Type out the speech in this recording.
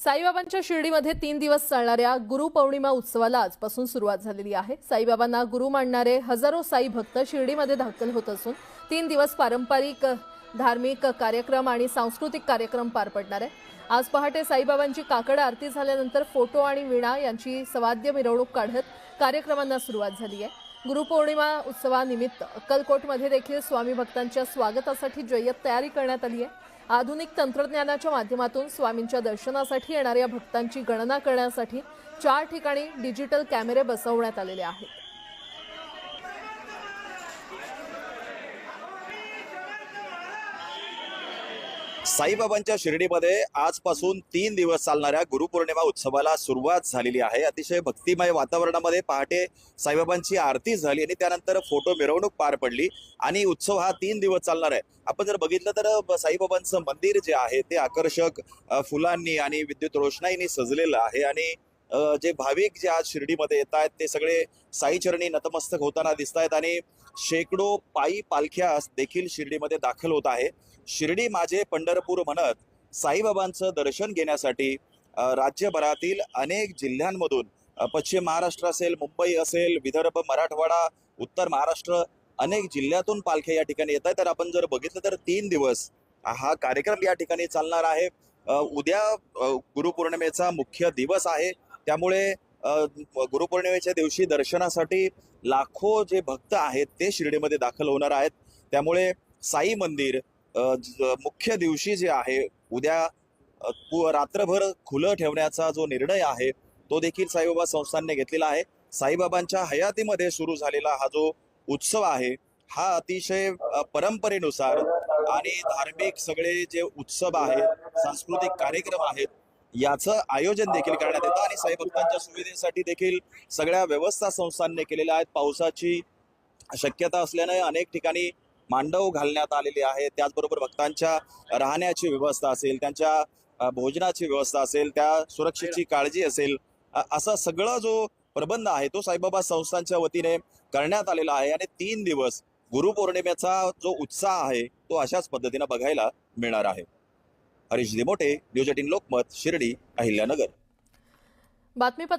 साईबाबांच्या शिर्डीमध्ये तीन दिवस चालणाऱ्या गुरुपौर्णिमा उत्सवाला आजपासून सुरुवात झालेली आहे. साईबाबांना गुरु मानणारे हजारो साई भक्त शिर्डीमध्ये दाखल होत असून तीन दिवस पारंपरिक धार्मिक कार्यक्रम आणि सांस्कृतिक कार्यक्रम पार पडणार आहे. आज पहाटे साईबाबांची काकड आरती झाल्यानंतर फोटो आणि विणा यांची सवाद्य मिरवणूक काढत कार्यक्रमांना सुरुवात झाली आहे. गुरुपौर्णिमा उत्सवानिमित्त अक्कलकोटमध्ये देखील स्वामी भक्तांच्या स्वागतासाठी जय्यत तयारी करण्यात आली आहे. आधुनिक तंत्रज्ञानाच्या माध्यमातून स्वामींच्या दर्शनासाठी येणाऱ्या भक्तांची गणना करण्यासाठी चार ठिकाणी डिजिटल कॅमेरे बसवण्यात आलेले आहेत. साईबाबांच्या शिर्डीमध्ये आजपासून तीन दिवस चालणाऱ्या गुरुपौर्णिमा उत्सवाला सुरुवात झालेली आहे. अतिशय भक्तिमय वातावरणामध्ये पहाटे साईबाबांची आरती झाली आणि त्यानंतर फोटो मिरवणूक पार पडली आणि उत्सव हा तीन दिवस चालणार आहे. आपण जर बघितलं तर साईबाबांचं मंदिर जे आहे ते आकर्षक फुलांनी आणि विद्युत रोषणाईनी सजलेलं आहे आणि जे भाविक जे आज शिर्डीमध्ये येत आहेत ते सगळे साईचरणी नतमस्तक होताना दिसत आहेत आणि शेकडो पायी पालख्या देखील शिर्डीमध्ये दाखल होत आहे. शिर्डी माझे पंढरपूर म्हणत साईबाबांचं दर्शन घेण्यासाठी राज्यभरातील अनेक जिल्ह्यांमधून पश्चिम महाराष्ट्र असेल मुंबई असेल विदर्भ मराठवाडा उत्तर महाराष्ट्र अनेक जिल्ह्यातून पालख्या या ठिकाणी येत आहेत. तर आपण जर बघितलं तर तीन दिवस हा कार्यक्रम या ठिकाणी चालणार आहे. उद्या गुरुपौर्णिमेचा मुख्य दिवस आहे. त्यामुळे गुरुपौर्णिमेच्या दिवशी दर्शनासाठी लाखो जे भक्त आहेत ते शिर्डीमध्ये दाखल होणार आहेत. त्यामुळे साई मंदिर मुख्य दिवशी जे आहे उद्या रात्रभर खुलं ठेवण्याचा जो निर्णय आहे तो देखील साईबाबा संस्थांनी घेतलेला आहे. साईबाबांच्या हयातीमध्ये सुरू झालेला हा जो उत्सव आहे हा अतिशय परंपरेनुसार आणि धार्मिक सगळे जे उत्सव आहेत सांस्कृतिक कार्यक्रम आहेत याचं आयोजन देखील करण्यात येतं आणि साईभक्तांच्या सुविधेसाठी देखील सगळ्या व्यवस्था संस्थांनी केलेल्या आहेत. पावसाची शक्यता असल्याने अनेक ठिकाणी मांडव घालण्यात आलेले आहे. त्याचबरोबर भक्तांच्या राहण्याची व्यवस्था असेल त्यांच्या भोजनाची व्यवस्था असेल त्या सुरक्षेची काळजी असेल असा सगळा जो प्रबंध आहे तो साईबाबा संस्थांच्या वतीने करण्यात आलेला आहे. आणि तीन दिवस गुरुपौर्णिमेचा जो उत्साह आहे तो अशाच पद्धतीनं बघायला मिळणार आहे. Harish Dimote news eighteen Lokmat Shirdi Ahilyanagar. बातमीपत्र